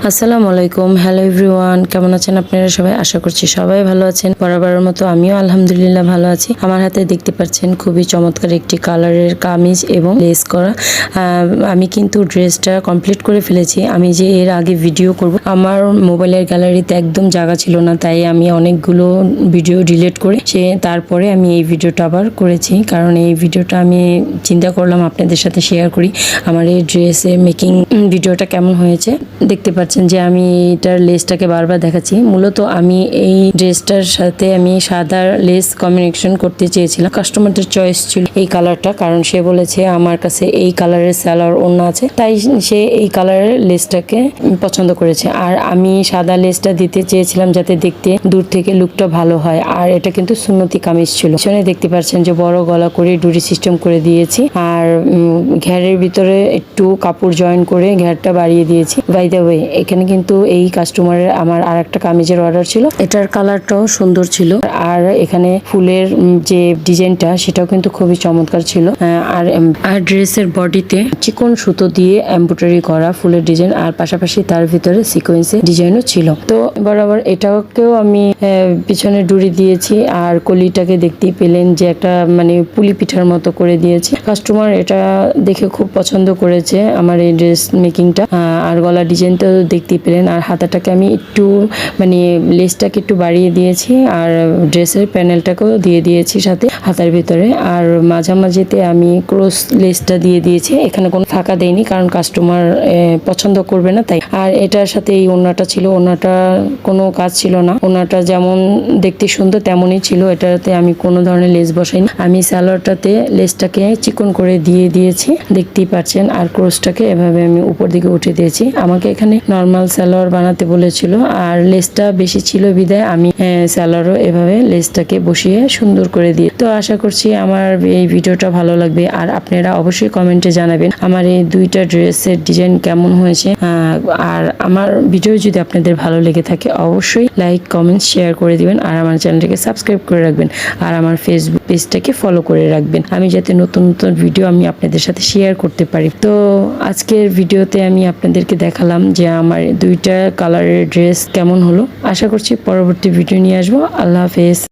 আসসালামু আলাইকুম, hello everyone, কেমন আছেন আপনারা সবাই? আশা করছি সবাই ভালো আছেন। বরাবরের মতো আমিও আলহামদুলিল্লাহ ভালো আছি। আমার হাতে দেখতে পাচ্ছেন খুবই চমৎকার একটি কালারের কামিজ এবং লেস করা। আমি কিন্তু ড্রেসটা কমপ্লিট করে ফেলেছি। আমি যে এর আগে ভিডিও করব, আমার মোবাইলের গ্যালারিতে একদম জায়গা ছিল না, তাই আমি অনেকগুলো ভিডিও ডিলিট করে সে তারপরে আমি এই ভিডিওটা আবার করেছি। কারণ এই ভিডিওটা আমি চিন্তা করলাম আপনাদের সাথে শেয়ার করি, আমার এই ড্রেসের মেকিং ভিডিওটা কেমন হয়েছে। দেখতে পাচ্ছেন যে আমি এটার লেসটাকে বারবার দেখাচ্ছি। মূলত আমি এই ড্রেসটার সাথে আমি সাদা লেস কম্বিনেশন করতে চেয়েছিলাম। কাস্টমারদের চয়েস ছিল এই কালারটা কারণ সে বলেছে আমার কাছে এই কালারের স্যালার অন্য আছে। তাই সে এই কালারের লেসটাকে পছন্দ করেছে। আর আমি সাদা লেসটা দিতে চেয়েছিলাম যাতে দেখতে দূর থেকে লুকটা ভালো হয়। আর এটা কিন্তু সুন্নতি কামিজ ছিল। পিছনে দেখতে পাচ্ছেন যে বড় গলা করে ডুরি সিস্টেম করে দিয়েছি। আর ঘেরের ভিতরে একটু কাপড় জয়েন করে ঘেরটা বাড়িয়ে দিয়েছি। বাই দ্য ওয়ে এখানে কিন্তু এই কাস্টমারের আমার আর একটা কামিজের অর্ডার ছিল। এটার কালারটাও সুন্দর ছিল। আর এখানে ফুলের যে ডিজাইনটা সেটাও কিন্তু খুবই চমৎকার ছিল। আর আর ড্রেসের বডিতে চিকন সুতো দিয়ে এমব্রয়ডারি করা ফুলের ডিজাইন আর পাশাপাশি তার ভিতরে সিকোয়েন্সের ডিজাইনও ছিল। তো বরাবর এটাকেও আমি পিছনে ডুরি দিয়েছি আর কলিটাকে দেখতেই পেলেন যে একটা মানে পুলি পিঠার মতো করে দিয়েছি। কাস্টমার এটা দেখে খুব পছন্দ করেছে আমার এই ড্রেস মেকিংটা আর গলা ডিজাইনটা দেখতেই পেলেন। আর হাতাটাকে আমি একটু মানে লেসটাকে একটু বাড়িয়ে দিয়েছি, আর ড্রেসের প্যানেলটাকেও দিয়ে দিয়েছি সাথে হাতার ভিতরে। আর মাঝামাঝিতে আমি ক্রস লেসটা দিয়ে দিয়েছি। এখানে কোনো ফাঁকা দেয়নি কারণ কাস্টমার পছন্দ করবে না, তাই। আর এটার সাথে এই ওনাটা ছিল ওনাটা কোনো কাজ ছিল না। ওনাটা যেমন দেখতে সুন্দর, তেমনই ছিল। এটাতে আমি কোনো ধরনের লেস বসাইনি। আমি স্যালোয়ারটাতে লেসটাকে চিকন করে দিয়ে দিয়েছি, দেখতেই পাচ্ছেন। আর ক্রোসটাকে এভাবে আমি উপর দিকে উঠে দিয়েছি। আমাকে এখানে নর্মাল স্যালোয়ার বানাতে বলেছিল। আর লেসটা বেশি ছিল বিদায়, আমি স্যালোয়ারও এভাবে লেসটাকে বসিয়ে সুন্দর করে দিই তো আশা করছি আমার এই ভিডিওটা ভালো লাগবে। আর আপনারা অবশ্যই কমেন্টে জানাবেন আমার এই দুইটা ড্রেসের ডিজাইন কেমন হয়েছে। আর আমার ভিডিও যদি আপনাদের ভালো লেগে থাকে, অবশ্যই লাইক, কমেন্ট, শেয়ার করে দিবেন। আর আমার চ্যানেলটাকে সাবস্ক্রাইব করে রাখবেন। আর আমার ফেসবুক পেজটাকে ফলো করে রাখবেন। আমি যাতে নতুন নতুন ভিডিও আমি আপনাদের সাথে শেয়ার করতে পারি। তো আজকের ভিডিওতে আমি আপনাদেরকে দেখালাম যে আমার দুইটা কালারের ড্রেস কেমন হলো? আশা করছি পরবর্তী ভিডিও নিয়ে আসব। আল্লাহ হাফেজ।